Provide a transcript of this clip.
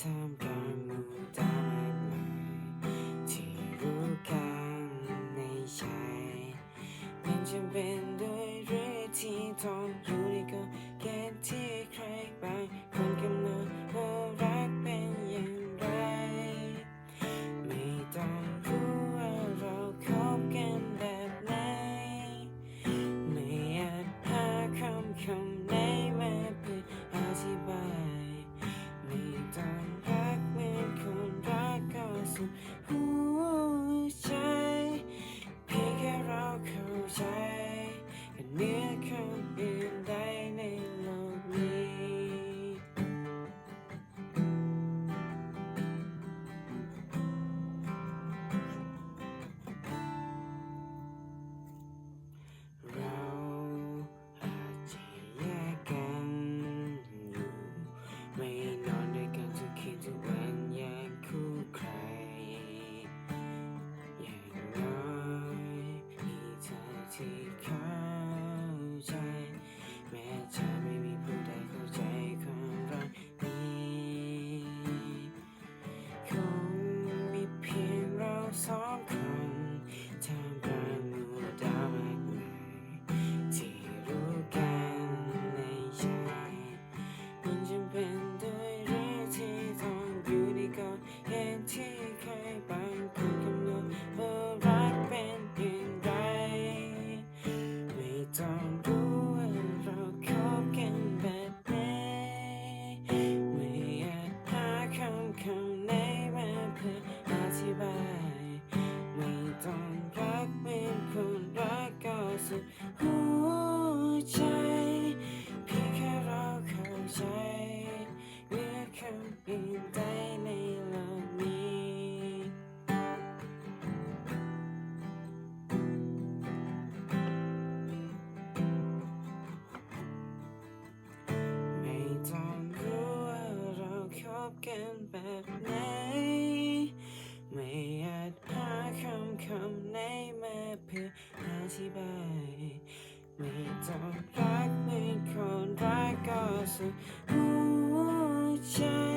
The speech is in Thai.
ทำามกลางดวงตามากมายที่รู้กันในใจมันจะเป็นด้วยเรื่องที่ท้องอยู่ในก็แค่ที่ใครบางคนกำหนดว่ารักเป็นอย่างไร ไม่ต้องรู้ว่าเราคบกันแบบไหนไม่อาจหาคำคำไหน prazo จากหัวใจเพียงแค่เราเข้าใจเรียกคำอื่นใดในโลกไม่ต้องรู้ว่าเราคบกันแบบ คำไหนมาเพื่ออธิบาย ไม่ต้องรักไม่คนรักก็สุดหัวใจ